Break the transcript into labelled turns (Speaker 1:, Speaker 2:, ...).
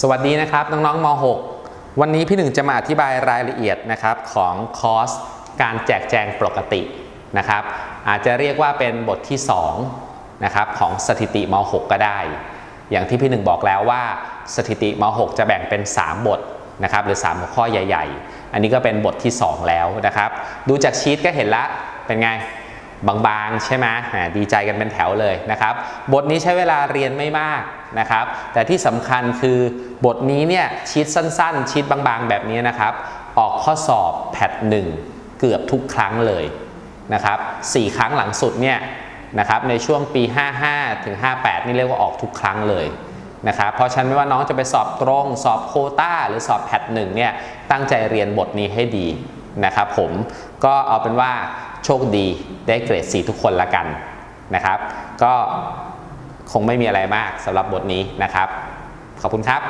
Speaker 1: สวัสดีนะครับ น้องๆม .6 วันนี้พี่หนึ่งจะมาอธิบายรายละเอียดนะครับของคอร์สการแจกแจงปกตินะครับ อาจจะเรียกว่าเป็นบทที่2นะครับของสถิติม .6 ก็ได้ อย่างที่พี่หนึ่งบอกแล้วว่าสถิติม .6 จะแบ่งเป็น 3 บทนะครับหรือ 3 หัวข้อใหญ่ ๆ อันนี้ก็เป็นบทที่ 2 แล้วนะครับ ดูจากชีตก็เห็นละเป็นไง บางๆ ใช่ไหมอ่าดีใจกันเป็นแถวเลยนะครับ บทนี้ใช้เวลาเรียนไม่มากนะครับ แต่ที่สำคัญคือบทนี้เนี่ยชีตสั้น ๆ ชีตบางๆ แบบนี้นะครับ ออกข้อสอบแพทหนึ่งเกือบทุกครั้งเลยนะครับสี่ครั้งหลังสุดเนี่ยนะครับในช่วงปี 55 ถึง 58 นี่เรียกว่าออกทุกครั้งเลยนะครับเพราะฉะนั้นไม่ว่าน้องจะไปสอบตรง สอบโคต้า หรือสอบแพทหนึ่งเนี่ยตั้งใจเรียนบทนี้ให้ดีนะครับผมก็เอาเป็นว่า โชคดีได้เกรด 4 ทุกคนละกันนะครับ ก็คงไม่มีอะไรมากสำหรับบทนี้นะครับ ขอบคุณครับ